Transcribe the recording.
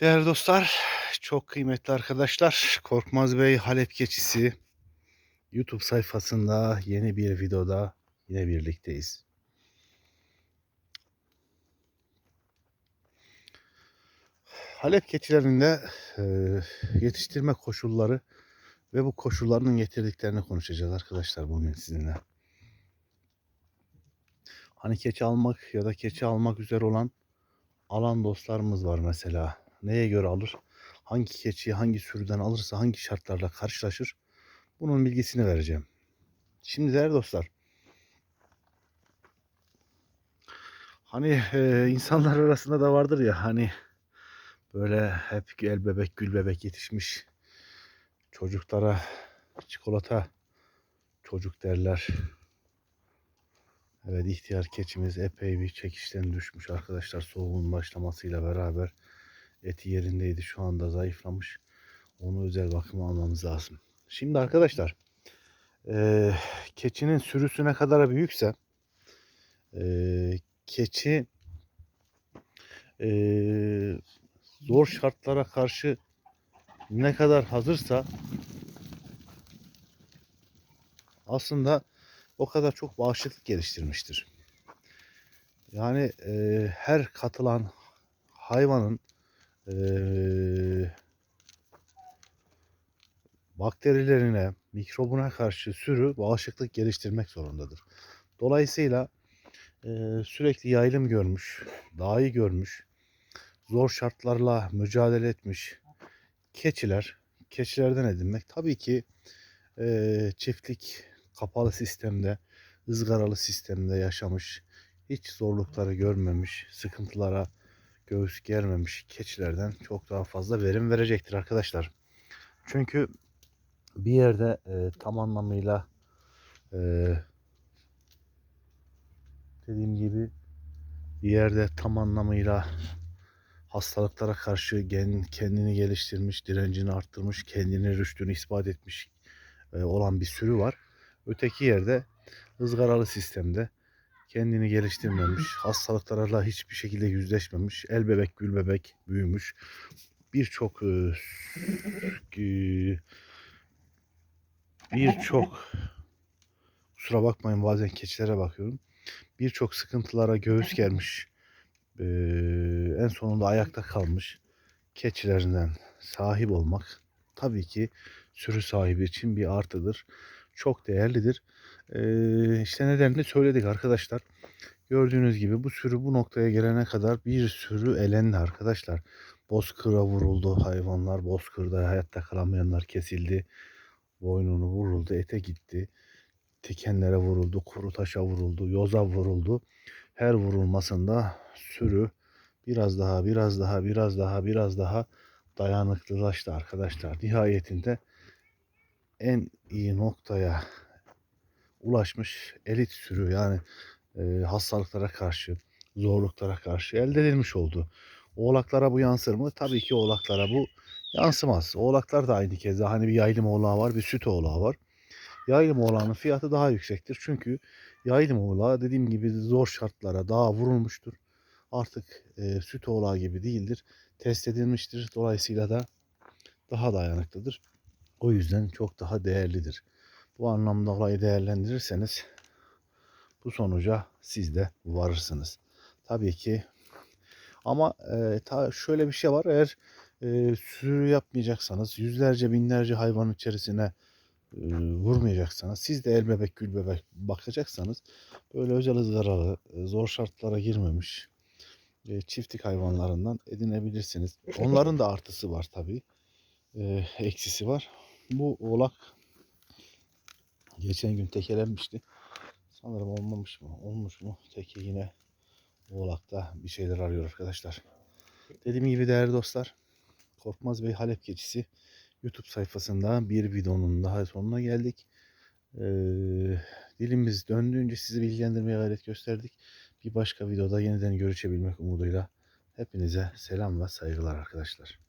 Değerli dostlar, çok kıymetli arkadaşlar, Korkmaz Bey Halep Keçisi YouTube sayfasında yeni bir videoda yine birlikteyiz. Halep keçilerinde e, yetiştirme koşulları ve bu koşulların getirdiklerini konuşacağız arkadaşlar bugün sizinle. Hani keçi almak ya da keçi almak üzere olan alan dostlarımız var mesela. Neye göre alır? Hangi keçiyi hangi sürüden alırsa hangi şartlarla karşılaşır? Bunun bilgisini vereceğim. Şimdi değerli dostlar. Hani e, insanlar arasında da vardır ya hani böyle hep el bebek gül bebek yetişmiş çocuklara çikolata çocuk derler. Evet ihtiyar keçimiz epey bir çekişten düşmüş arkadaşlar soğuğun başlamasıyla beraber eti yerindeydi şu anda zayıflamış. Onu özel bakıma almamız lazım. Şimdi arkadaşlar e, keçinin sürüsü ne kadar büyükse e, keçi e, zor şartlara karşı ne kadar hazırsa aslında o kadar çok bağışıklık geliştirmiştir. Yani e, her katılan hayvanın e, bakterilerine, mikrobuna karşı sürü bağışıklık geliştirmek zorundadır. Dolayısıyla e, sürekli yayılım görmüş, daha görmüş, zor şartlarla mücadele etmiş keçiler, keçilerden edinmek tabii ki e, çiftlik kapalı sistemde, ızgaralı sistemde yaşamış, hiç zorlukları görmemiş, sıkıntılara göğüs germemiş keçilerden çok daha fazla verim verecektir arkadaşlar. Çünkü bir yerde e, tam anlamıyla e, dediğim gibi bir yerde tam anlamıyla hastalıklara karşı kendini geliştirmiş, direncini arttırmış, kendini rüştünü ispat etmiş e, olan bir sürü var. Öteki yerde ızgaralı sistemde kendini geliştirmemiş, hastalıklarla hiçbir şekilde yüzleşmemiş, el bebek gül bebek büyümüş. Birçok e, birçok kusura bakmayın bazen keçilere bakıyorum. Birçok sıkıntılara göğüs germiş. Ee, en sonunda ayakta kalmış keçilerinden sahip olmak tabii ki sürü sahibi için bir artıdır. Çok değerlidir. Ee, işte nedenini söyledik arkadaşlar. Gördüğünüz gibi bu sürü bu noktaya gelene kadar bir sürü elendi arkadaşlar. Bozkır'a vuruldu hayvanlar. Bozkır'da hayatta kalamayanlar kesildi. Boynunu vuruldu, ete gitti. Tikenlere vuruldu, kuru taşa vuruldu, yoza vuruldu. Her vurulmasında sürü biraz daha, biraz daha, biraz daha, biraz daha dayanıklılaştı arkadaşlar. Nihayetinde en iyi noktaya ulaşmış elit sürü yani e, hastalıklara karşı, zorluklara karşı elde edilmiş oldu. Oğlaklara bu yansır mı? Tabii ki oğlaklara bu yansımaz. Oğlaklar da aynı keza hani bir yaylım oğlağı var, bir süt oğlağı var. Yaylım oğlağının fiyatı daha yüksektir. Çünkü yaylım oğlağı dediğim gibi zor şartlara daha vurulmuştur. Artık e, süt oğlağı gibi değildir. Test edilmiştir. Dolayısıyla da daha dayanıklıdır. O yüzden çok daha değerlidir. Bu anlamda olayı değerlendirirseniz bu sonuca siz de varırsınız. Tabii ki ama e, ta şöyle bir şey var eğer e, sürü yapmayacaksanız yüzlerce binlerce hayvan içerisine e, vurmayacaksanız siz de el bebek gül bebek bakacaksanız böyle özel ızgaralı e, zor şartlara girmemiş e, çiftlik hayvanlarından edinebilirsiniz. Onların da artısı var tabii. E, eksisi var. Bu oğlak geçen gün tekelenmişti. Sanırım olmamış mı? Olmuş mu? Teke yine oğlakta bir şeyler arıyor arkadaşlar. Dediğim gibi değerli dostlar. Korkmaz Bey Halep keçisi YouTube sayfasında bir videonun daha sonuna geldik. Ee, dilimiz döndüğünce sizi bilgilendirmeye gayret gösterdik. Bir başka videoda yeniden görüşebilmek umuduyla hepinize selam ve saygılar arkadaşlar.